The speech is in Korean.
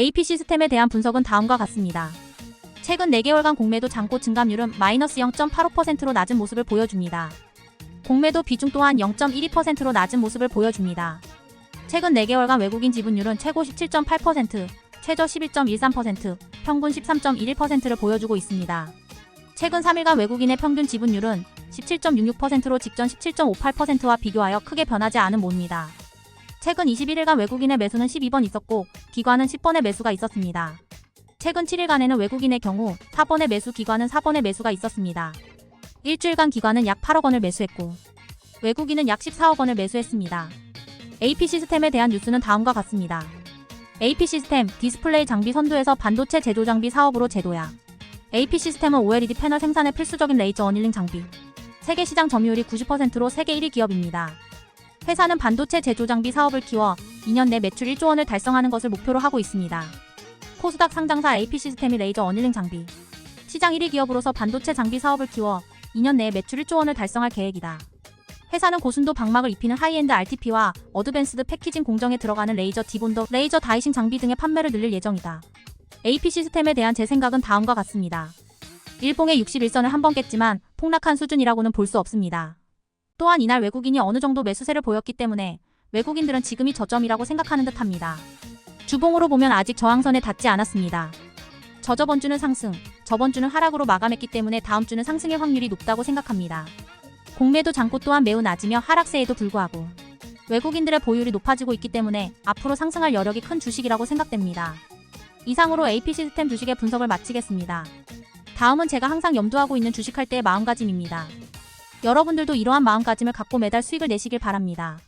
AP 시스템에 대한 분석은 다음과 같습니다. 최근 4개월간 공매도 잔고 증감률은 마이너스 0.85%로 낮은 모습을 보여줍니다. 공매도 비중 또한 0.12%로 낮은 모습을 보여줍니다. 최근 4개월간 외국인 지분율은 최고 17.8%, 최저 11.13%, 평균 13.11%를 보여주고 있습니다. 최근 3일간 외국인의 평균 지분율은 17.66%로 직전 17.58%와 비교하여 크게 변하지 않은 모입니다. 최근 21일간 외국인의 매수는 12번 있었고 기관은 10번의 매수가 있었습니다. 최근 7일간에는 외국인의 경우 4번의 매수 기관은 4번의 매수가 있었습니다. 일주일간 기관은 약 8억 원을 매수했고 외국인은 약 14억 원을 매수했습니다. AP 시스템에 대한 뉴스는 다음과 같습니다. AP 시스템 디스플레이 장비 선도에서 반도체 제조 장비 사업으로 제도야. AP 시스템은 OLED 패널 생산에 필수적인 레이저 어닐링 장비. 세계 시장 점유율이 90%로 세계 1위 기업입니다. 회사는 반도체 제조 장비 사업을 키워 2년 내 매출 1조 원을 달성하는 것을 목표로 하고 있습니다. 코스닥 상장사 AP 시스템이 레이저 어닐링 장비. 시장 1위 기업으로서 반도체 장비 사업을 키워 2년 내에 매출 1조 원을 달성할 계획이다. 회사는 고순도 방막을 입히는 하이엔드 RTP와 어드밴스드 패키징 공정에 들어가는 레이저 디본더, 레이저 다이싱 장비 등의 판매를 늘릴 예정이다. AP 시스템에 대한 제 생각은 다음과 같습니다. 일봉의 61선을 한 번 깼지만 폭락한 수준이라고는 볼 수 없습니다. 또한 이날 외국인이 어느 정도 매수세를 보였기 때문에 외국인들은 지금이 저점이라고 생각하는 듯 합니다. 주봉으로 보면 아직 저항선에 닿지 않았습니다. 저저번 주는 상승, 저번 주는 하락으로 마감했기 때문에 다음 주는 상승의 확률이 높다고 생각합니다. 공매도 잔고 또한 매우 낮으며 하락세에도 불구하고 외국인들의 보유율이 높아지고 있기 때문에 앞으로 상승할 여력이 큰 주식이라고 생각됩니다. 이상으로 AP 시스템 주식의 분석을 마치겠습니다. 다음은 제가 항상 염두하고 있는 주식할 때의 마음가짐입니다. 여러분들도 이러한 마음가짐을 갖고 매달 수익을 내시길 바랍니다.